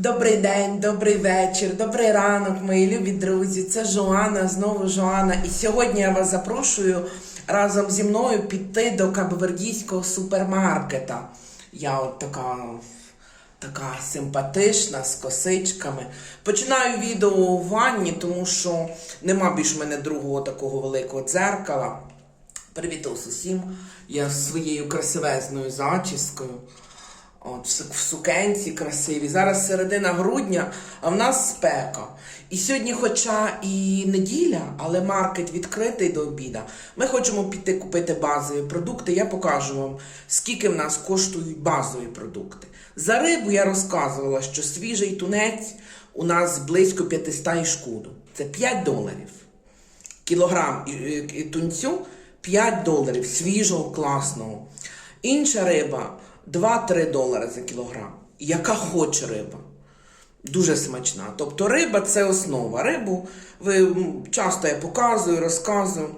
Добрий день, добрий вечір, добрий ранок, мої любі друзі. Це Жоанна, знову Жоанна. І сьогодні я вас запрошую разом зі мною піти до кабвердійського супермаркета. Я от така, така симпатична, з косичками. Починаю відео у ванні, тому що нема більш мене другого такого великого дзеркала. Привіт усім. Я з своєю красивезною зачіскою. От, в сукенці красиві. Зараз середина грудня, а в нас спека. І сьогодні, хоча і неділя, але маркет відкритий до обіда. Ми хочемо піти купити базові продукти. Я покажу вам, скільки в нас коштують базові продукти. За рибу я розказувала, що свіжий тунець у нас близько 500 і шкуду. Це 5 доларів кілограм тунцю 5 доларів свіжого, класного. Інша риба 2-3 долари за кілограм. Яка хоче риба. Дуже смачна. Тобто риба це основа. Рибу ви часто я показую, розказую.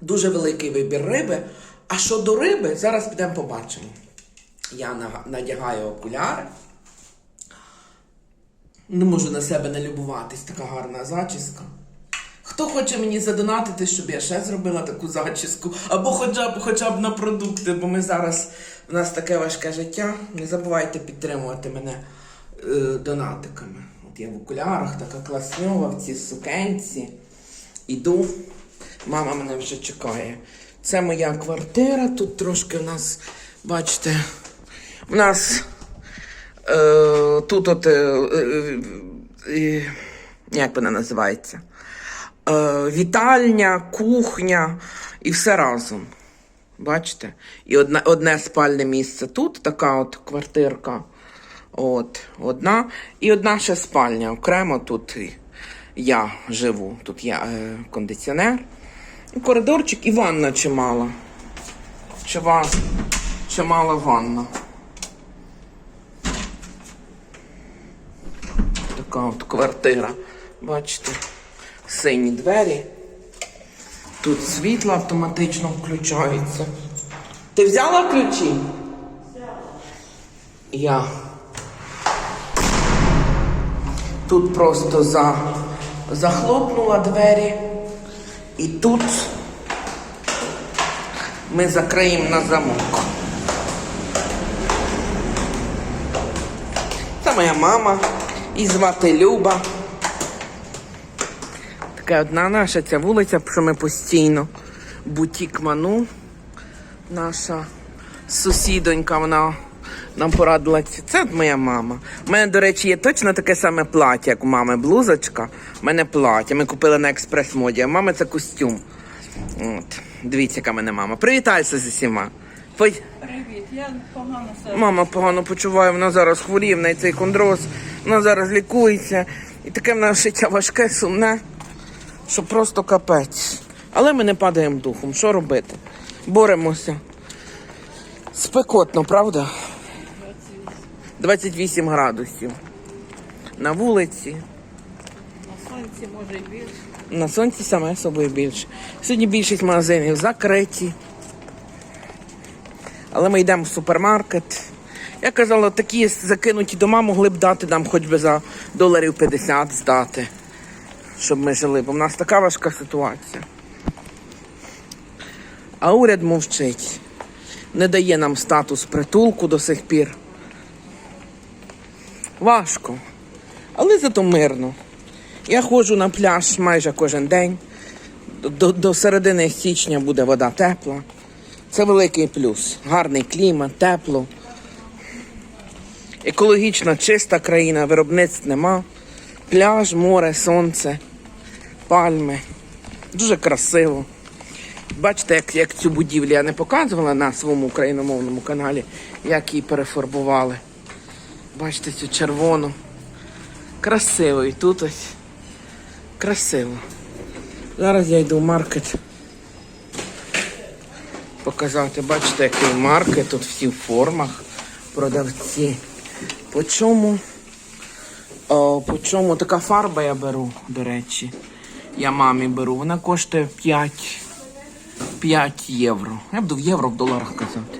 Дуже великий вибір риби. А щодо риби, зараз підемо побачимо. Я надягаю окуляри. Не можу на себе не любуватись, така гарна зачіска. Хто хоче мені задонатити, щоб я ще зробила таку зачіску, або хоча б хоча б на продукти, бо ми зараз у нас таке важке життя. Не забувайте підтримувати мене е, донатиками. От я в окулярах, така класньова, в цій сукенці. Іду. Мама мене вже чекає. Це моя квартира. Тут трошки в нас, бачите, в нас е, тут от. Е, е, як вона називається? Е, вітальня, кухня і все разом. Бачите? І одне, одне спальне місце тут, така от квартирка. От, одна. І одна ще спальня. Окремо тут я живу. Тут є е, кондиціонер. І коридорчик і ванна чимала. Чива, чимала ванна. Така от квартира. Бачите? Сині двері. Тут світло автоматично включається. Ти взяла ключі? Я. Тут просто за... захлопнула двері. І тут ми закриємо на замок. Це моя мама. І звати Люба. Така одна наша ця вулиця, що ми постійно. Бутік Ману. Наша сусідонька, вона нам порадила. Це моя мама. У мене, до речі, є точно таке саме плаття, як у мами. Блузочка. У мене плаття. Ми купили на експрес-моді, а в мами це костюм. От. Дивіться, яка мене мама. Привітайся з усіма. Привіт, я погано себе. Мама погано почуває, вона зараз хворіє, в неї цей кондроз, вона зараз лікується. І таке в нас життя важке, сумне, що просто капець. Але ми не падаємо духом. Що робити? Боремося. Спекотно, правда? 28 градусів. На вулиці. На сонці може і більше. На сонці саме собою більше. Сьогодні більшість магазинів закриті. Але ми йдемо в супермаркет. Я казала, такі закинуті дома могли б дати нам хоч би за доларів 50 здати, щоб ми жили, бо в нас така важка ситуація. А уряд мовчить, не дає нам статус притулку до сих пір. Важко, але зато мирно. Я ходжу на пляж майже кожен день. До, до середини січня буде вода тепла. Це великий плюс. Гарний клімат, тепло. Екологічно чиста країна, виробництв нема. Пляж, море, сонце, пальми. Дуже красиво. Бачите, як, як цю будівлю я не показувала на своєму україномовному каналі, як її перефарбували. Бачите цю червону. Красиво. І тут ось. Красиво. Зараз я йду в маркет. Показати, бачите, який маркет, тут всі в формах, продавці. По чому? О, по чому така фарба я беру, до речі. Я мамі беру. Вона коштує 5, 5 євро. Я буду в євро в доларах казати.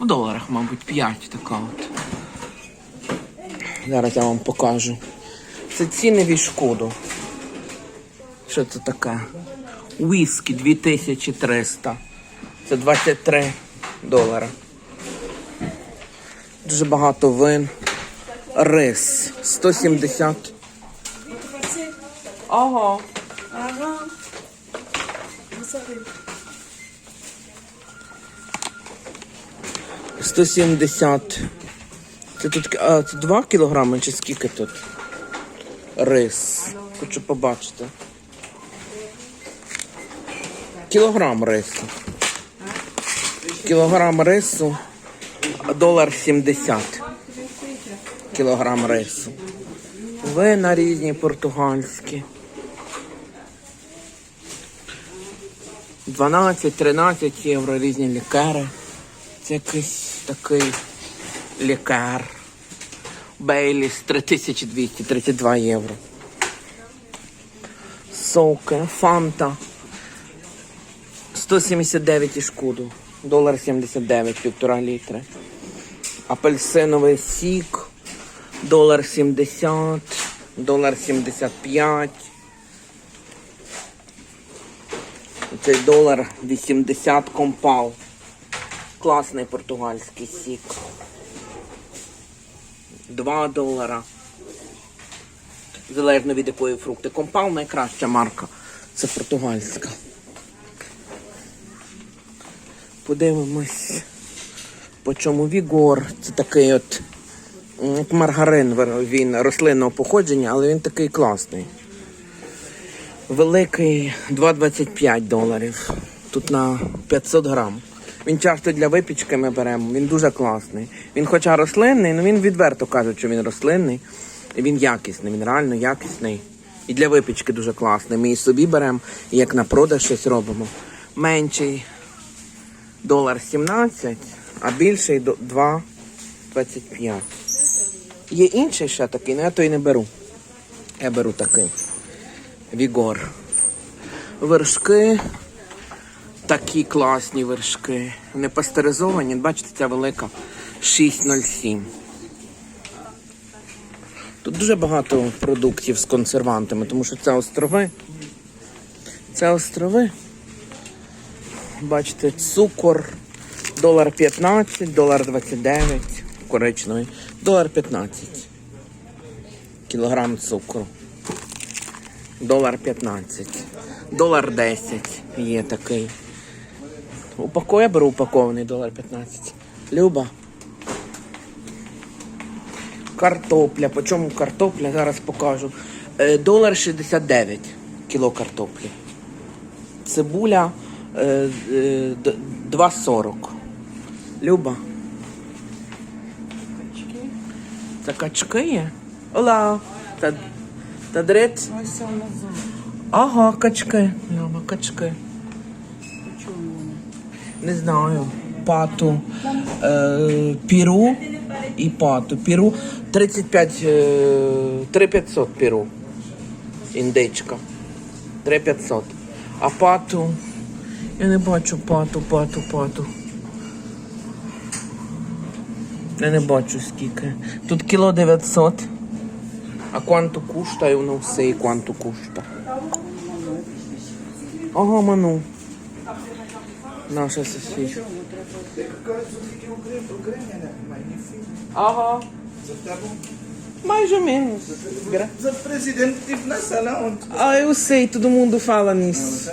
В доларах, мабуть, 5 така от. Зараз я вам покажу. Це ціни від шкоду. Що це таке? Віскі 2300. Це 23 долара. Дуже багато вин. Рис 170. Ага. Ага. 170. Це тут а, це 2 кілограми чи скільки тут? Рис. Хочу побачити. Кілограм рису. Кілограм рису. Долар 70. Кілограм рису. Вина різні португальські. 12-13 євро різні лікари. Це якийсь такий лікар. Бейліс 3232 євро. Соки, фанта. 179 і шкоду. Долар 79, півтора літри. Апельсиновий сік. Долар 70. Долар 75. Цей долар 80 компал. Класний португальський сік. 2 долара. Залежно від якої фрукти. Компал найкраща марка. Це португальська. Подивимось. По чому Вігор. Це такий от маргарин. Він рослинного походження, але він такий класний. Великий 2,25 доларів. Тут на 500 грам. Він часто для випічки ми беремо. Він дуже класний. Він хоча рослинний, але він відверто каже, що він рослинний. І він якісний, він реально якісний. І для випічки дуже класний. Ми і собі беремо, і як на продаж щось робимо. Менший долар 17, а більший 2,25. Є інший ще такий, але я той не беру. Я беру такий. Вігор. Вершки. Такі класні вершки. Вони пастеризовані. Бачите, ця велика 6,07. Тут дуже багато продуктів з консервантами, тому що це острови. Це острови. Бачите, цукор. Долар 15, долар 29, коричневий, долар 15. Кілограм цукру. Долар 15. Долар 10 є такий. Упако я беру упакований долар 15. Люба. Картопля. По чому картопля? Зараз покажу. Е, долар 69 кіло картоплі. Цибуля е, е, д- 2,40. Люба. Це качки є? Ола. Та, та дрит. Ось внизу. Ага, качки. Люба, качки. Не знаю. Пату. Е, піру і пату. Піру 35, е, 3500 піру. Індичка. 3500. А пату. Я не бачу пату, пату, пату. Я не бачу скільки. Тут кіло 900. А quanto custa? Eu não sei quanto custa. Ага, ману. Наша сусідка. Ага. Mais ou menos. Gra- O presidente esteve na sala ontem. Ah, eu sei, todo mundo fala nisso.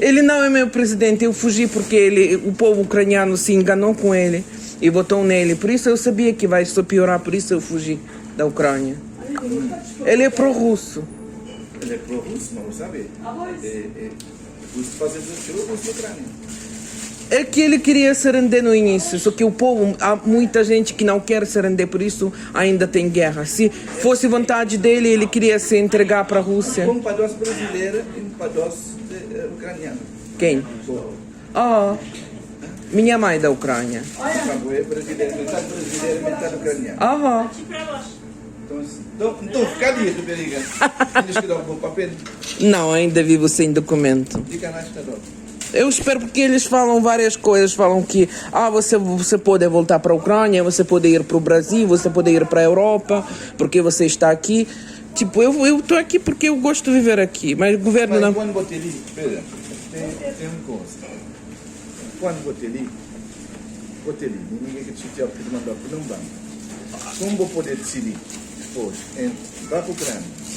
Ele não é meu presidente, eu fugi porque ele, o povo ucraniano se enganou com ele e votou nele. Por isso eu sabia que vai só piorar, por isso eu fugi da Ucrânia. Ele é pró-russo. Ele é pró-russo, mas sabe? É, é, russo russo Ucrânia. É que ele queria se render no início, só que o povo, há muita gente que não quer se render, por isso ainda tem guerra. Se fosse vontade dele, ele queria se entregar para a Rússia. Um nós brasileiro e um para nós eh, ucraniano. Quem? Ah, minha mãe é da Ucrânia. Zimbábue é brasileiro, metade brasileiro, metade ucraniano. Aham. Então, então, então fica ali, do Beriga. Eles que dão o papel Não, ainda vivo sem documento. dó. Eu espero porque eles falam várias coisas, falam que ah, você, você pode voltar para a Ucrânia, você pode ir para o Brasil, você pode ir para a Europa, porque você está aqui. Tipo, eu eu tô aqui porque eu gosto de viver aqui, mas o governo Mas não. quando botei ali, espera, tem, tem uma coisa poangotelli gotelli ningi ki tsuti ap kidman da kulumban sombo pode tsili pois para da Ucrânia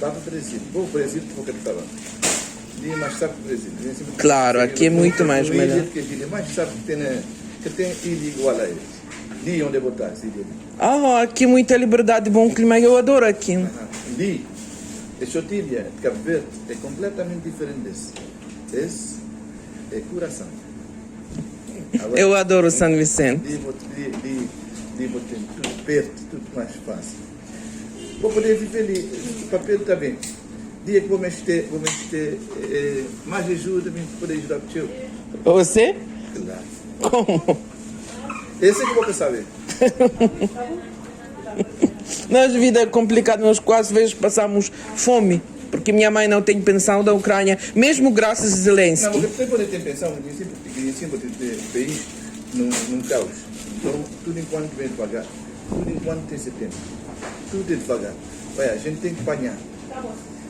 da Brasil. O Brasil porque estava de mais tarde Brasil. Claro aqui é muito mais melhor. que ele mais tarde tem que tem ele igual a ele de onde é botar se ele ah aqui muita liberdade bom clima eu adoro aqui. É de Etiópia Cabo Verde é completamente diferente desse. É coração. Eu adoro São Vicente. vou, vou ter tudo perto, tudo mais fácil. Vou poder viver ali, o papel está bem. Dia que vou mexer, vou mexer eh, mais ajuda, vim poder ajudar o tio. Você? Claro. Como? Esse é que eu vou saber. Nós, vida é complicada, nós quase vezes passamos fome, porque minha mãe não tem pensão da Ucrânia, mesmo graças a Não, Zelensky. você tem poder ter pensão, porque sempre, porque sempre tem ter país num, num caos. Então, tudo enquanto vem devagar, tudo enquanto tem esse tempo, tudo é devagar. Olha, a gente tem que apanhar.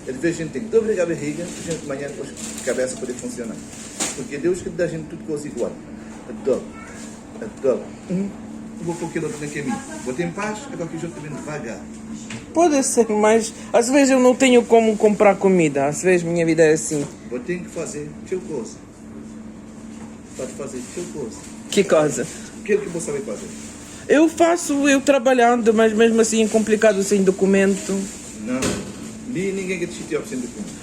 Às vezes a gente tem que dobrar a barriga, a gente amanhã depois a cabeça poder funcionar. Porque Deus que dá a gente tudo coisa igual. Adoro. Adoro. Um, vou pôr aquele outro na caminho. Vou ter em paz, agora que o outro também devagar. Pode ser, mas às vezes eu não tenho como comprar comida, às vezes minha vida é assim. Vou ter que fazer teu coisa. Pode fazer teu coisa. Que coisa? Aquilo que você sabe fazer. Eu faço, eu trabalhando, mas mesmo assim é complicado sem documento. Não. Nem ninguém que te chateia sem documento.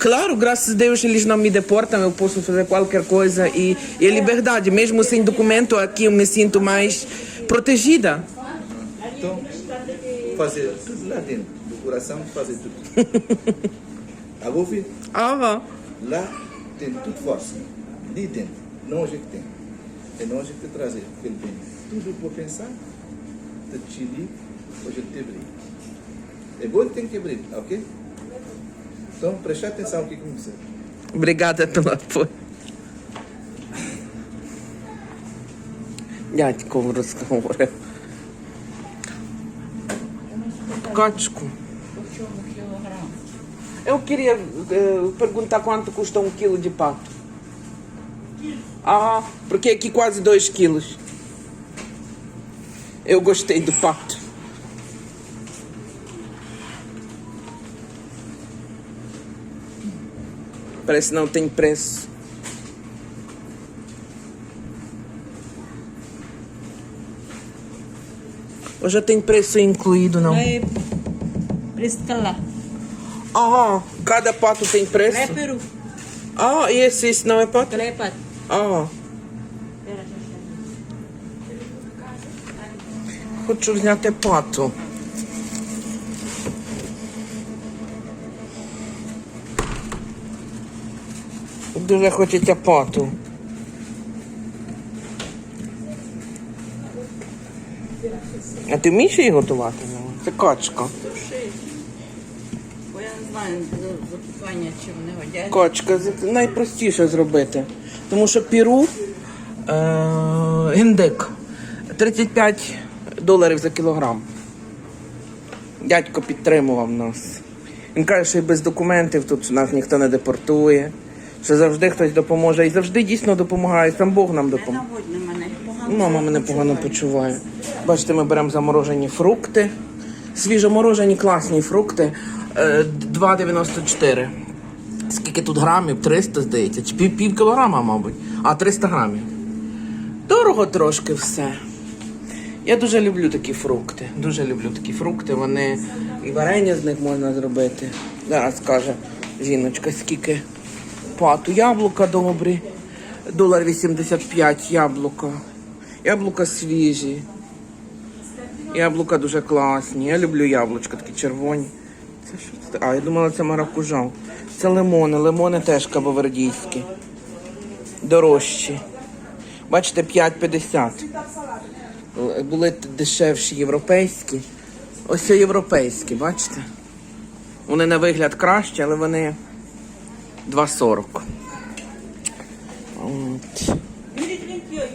Claro, graças a Deus eles não me deportam, eu posso fazer qualquer coisa e, e é liberdade. Mesmo sem documento, aqui eu me sinto mais protegida. Então, fazer tudo lá dentro do coração, fazer tudo. Agora, filho, Ah, lá tem tudo força. Ali dentro, não hoje que tem. É não hoje que te trazer, porque ele tem tudo para pensar, te te livre, hoje te abrir. É bom que tem que abrir, ok? Então, prestar atenção aqui com você. Obrigada pelo apoio. Дядько розговорив. Качку. По чому кілограм? Eu queria eh, perguntar quanto custa um quilo de pato. Ah, porque aqui quase 2 quilos. Eu gostei do pato. Parece não tem preço. Ou já tem preço incluído, não? É preço que lá. Ah, cada pato tem preço? É peru. Ah, e esse, esse não é pato? É pato. Ah. Vou te até pato. Дуже хочеться пату. А ти вмієш її готувати? Це качка. Бо я не знаю за- запікання, чи вони годять. Качка з- найпростіше зробити. Тому що піру е- індик 35 доларів за кілограм. Дядько підтримував нас. Він каже, що і без документів тут нас ніхто не депортує, що завжди хтось допоможе. І завжди дійсно допомагає. Сам Бог нам допомагає. Мама мене погано почуває. Бачите, ми беремо заморожені фрукти. Свіжоморожені класні фрукти. Е, 2,94. Скільки тут грамів? 300, здається. Чи пів, пів кілограма, мабуть. А 300 грамів. Дорого трошки все. Я дуже люблю такі фрукти. Дуже люблю такі фрукти. Вони і варення з них можна зробити. Зараз скаже жіночка, скільки пату. Яблука добрі. Долар 85 яблука. Яблука свіжі. Яблука дуже класні. Я люблю яблучка, такі червоні. Це що? А, я думала, це маракужа. Це лимони. Лимони теж кабовердійські. Дорожчі. Бачите, 5,50. Були дешевші європейські. Ось це європейські, бачите? Вони на вигляд кращі, але вони 2,40. 1038.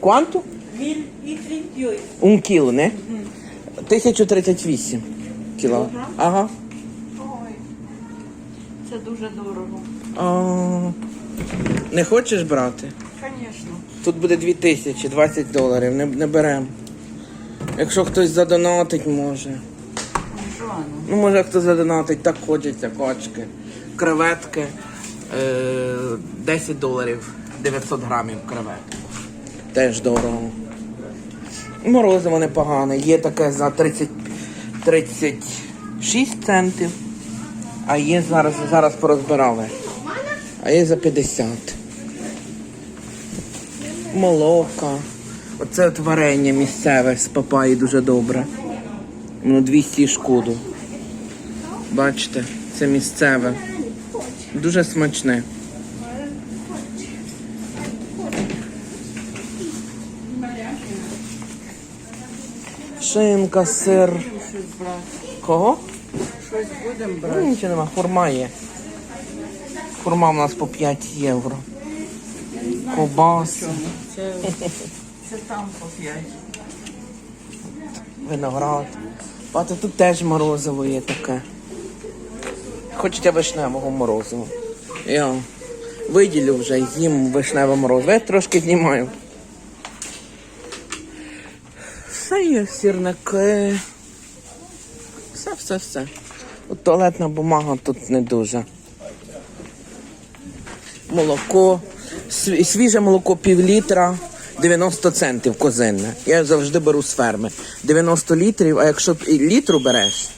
Quanto? 1038. Un кіло, не? 1038 кіло. Ага. Ой. Це дуже дорого. А, не хочеш брати? Звісно. Тут буде 2000, 20 доларів, не, не беремо. Якщо хтось задонатить, може. Ну, може, хто задонатить, так хочеться кочки. Креветки 10 доларів, 900 грамів креветок. Теж дорого. Морозиво непогане. Є таке за 30, 36 центів. А є зараз, зараз порозбирали. А є за 50. Молока. Оце от варення місцеве з папаї дуже добре. Воно 200 шкоду. Бачите, це місцеве. Дуже смачне. Шинка, сир. Кого? Щось будемо брати. нічого нема, хурма є. Хурма у нас по 5 євро. Ковбаси, Це, це там по 5. виноград. Бачите, тут теж морозиво є таке. Хочете вишневого морозива. Я виділю вже і з'їм вишневе морозиво. Я трошки знімаю. Все є, сірники. Все, все, все. От туалетна бумага тут не дуже. Молоко. Свіже молоко пів літра 90 центів козинне. Я завжди беру з ферми. 90 літрів, а якщо літру береш,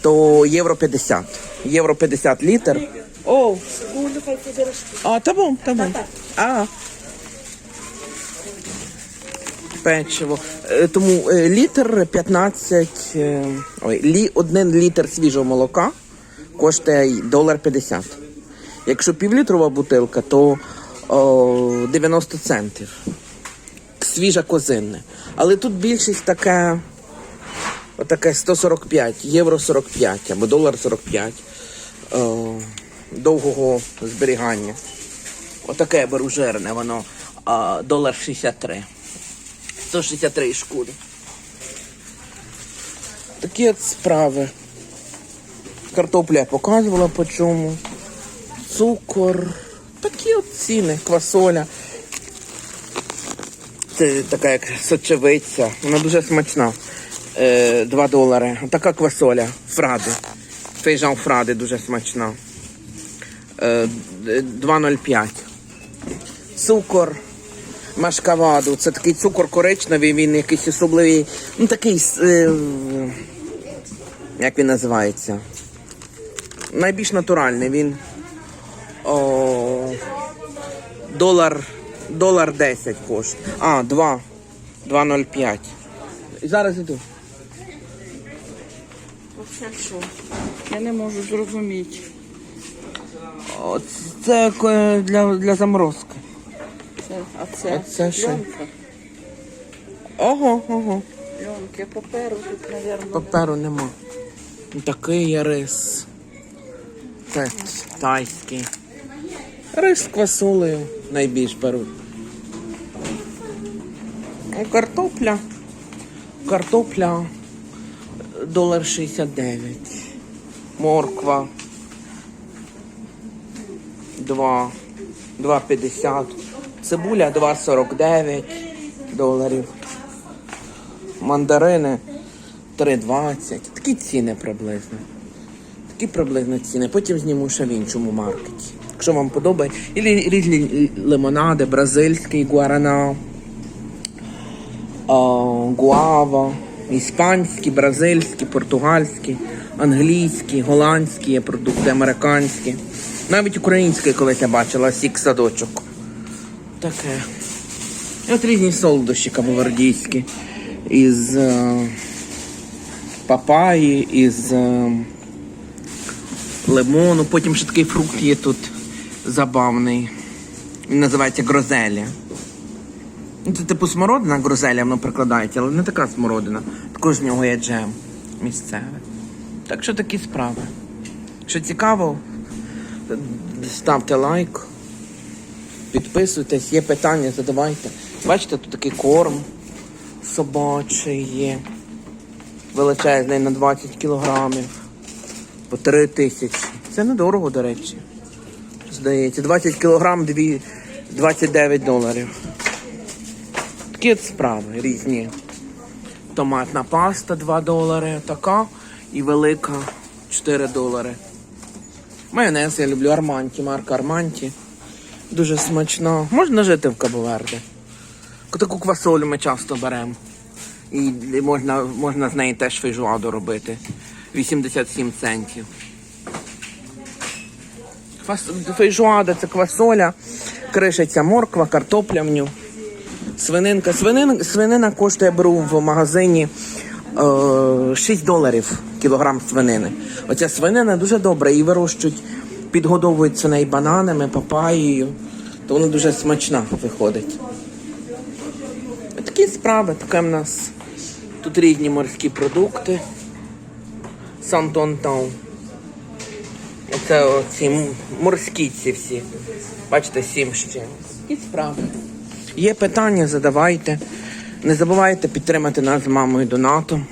то євро 50. Євро 50 літр. О, а, та бом, та бом. А. Печиво. Е, Тому е, літр 15, е, ой, лі, один літр свіжого молока коштує долар 50. Якщо півлітрова бутилка, то о, 90 центів. Свіжа козинне. Але тут більшість таке, отаке 145, євро 45 або долар 45 о, довгого зберігання. Отаке я беру жирне, воно а, долар 63. 163 шкури. Такі от справи. Картопля я показувала по чому. Цукор. Такі от ціни, квасоля. Це така як сочевиця. Вона дуже смачна. Е, 2 долари. Така квасоля. Фради. Фейжан фради дуже смачна. Е, 2,05. Цукор. Машкаваду. Це такий цукор коричневий, він якийсь особливий. Ну такий. е, як він називається? Найбільш натуральний. Він о, долар, долар 10 коштує. А, 2. 2,05. Зараз іду. Оце що? Я не можу зрозуміти. О, Це е, для, для заморозки. Це, а це, А це що? пленка. Ого, ого. Пленки, паперу тут, мабуть. Паперу нема. Такий є рис. Це тайський. Рис з квасолею найбільш беруть. Картопля. Картопля долар 69. Морква. 2. 2,50. Цибуля 2,49 доларів. Мандарини 3,20. Такі ціни приблизно. Такі приблизно ціни. Потім зніму ще в іншому маркеті. Якщо вам подобається. І різні лимонади, бразильський гуарана, гуава, іспанські, бразильські, португальські, англійські, голландські є продукти, американські. Навіть український колись я бачила, сік садочок. Таке. І от різні солодощі кабовардійські. Із е, папаї, із е, лимону. Потім ще такий фрукт є тут забавний. Він називається грозелія. Ну, Це типу смородина грозелія, воно прикладається, але не така смородина. Також з нього є джем місцевий. Так що такі справи. Що цікаво, ставте лайк. Підписуйтесь, є питання, задавайте. Бачите, тут такий корм собачий є. Величезний на 20 кілограмів. По 3 тисячі. Це недорого, до речі. Здається, 20 кілограм, дві- 29 доларів. Такі справи різні. Томатна паста 2 долари, така і велика 4 долари. Майонез я люблю Арманті, марка Арманті. Дуже смачна. Можна жити в Кабоверде. Таку квасолю ми часто беремо. І можна, можна з неї теж фейжуаду робити. 87 центів. Фейжуада це квасоля, кришиться морква, картопля в ню. Свининка. Свинин, свинина коштує, я беру в магазині е, 6 доларів кілограм свинини. Оця свинина дуже добра, її вирощують, підгодовують свиней бананами, папаєю. То вона дуже смачна виходить. Такі справи, таке в нас. Тут різні морські продукти. Сантон-таун. Це оці морські ці всі. Бачите, сім ще. Такі справи. Є питання, задавайте. Не забувайте підтримати нас з мамою донатом.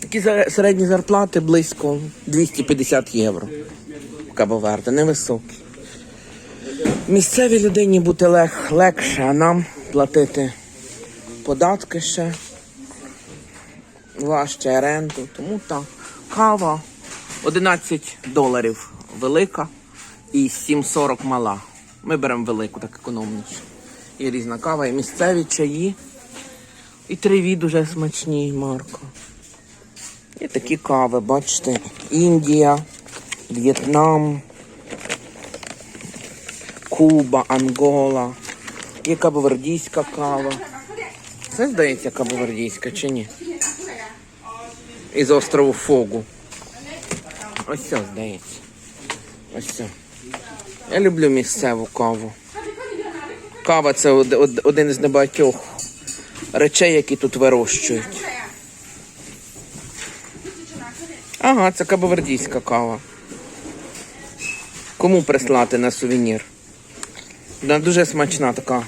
Такі середні зарплати близько 250 євро. Кабоверде, невисокі. Місцевій людині бути лег, легше, а нам платити податки ще, важче оренду. Тому так. Кава 11 доларів велика і 7,40 мала. Ми беремо велику, так економніше. Є різна кава, і місцеві чаї. І триві дуже смачні, Марко. Є такі кави, бачите. Індія, В'єтнам, Куба, Ангола. Є кабовердійська кава. Це здається кабовердійська чи ні? Із острову Фогу. Ось це здається. Ось це. Я люблю місцеву каву. Кава це од- од- один із небагатьох речей, які тут вирощують. Ага, це кабовердійська кава. Кому прислати на сувенір? Вона дуже смачна така.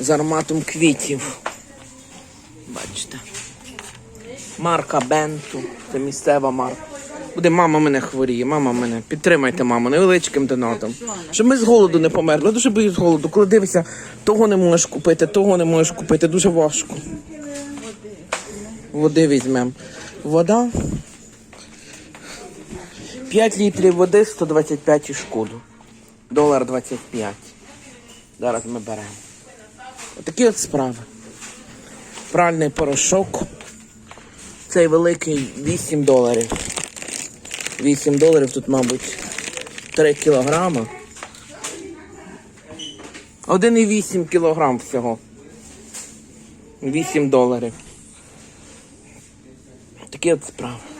З ароматом квітів. Бачите. Марка Бенту. Це місцева марка. Буде мама мене хворіє, мама мене. Підтримайте маму невеличким донатом. Щоб ми з голоду не померли. Я Дуже боюсь голоду. Коли дивишся, того не можеш купити, того не можеш купити. Дуже важко. Води візьмемо. Вода. 5 літрів води, 125 і шкоду. Долар 25. Зараз ми беремо. Отакі от справи. Пральний порошок. Цей великий 8 доларів. 8 доларів тут, мабуть, 3 кілограма. 1,8 кілограм всього. 8 доларів. Такі от справи.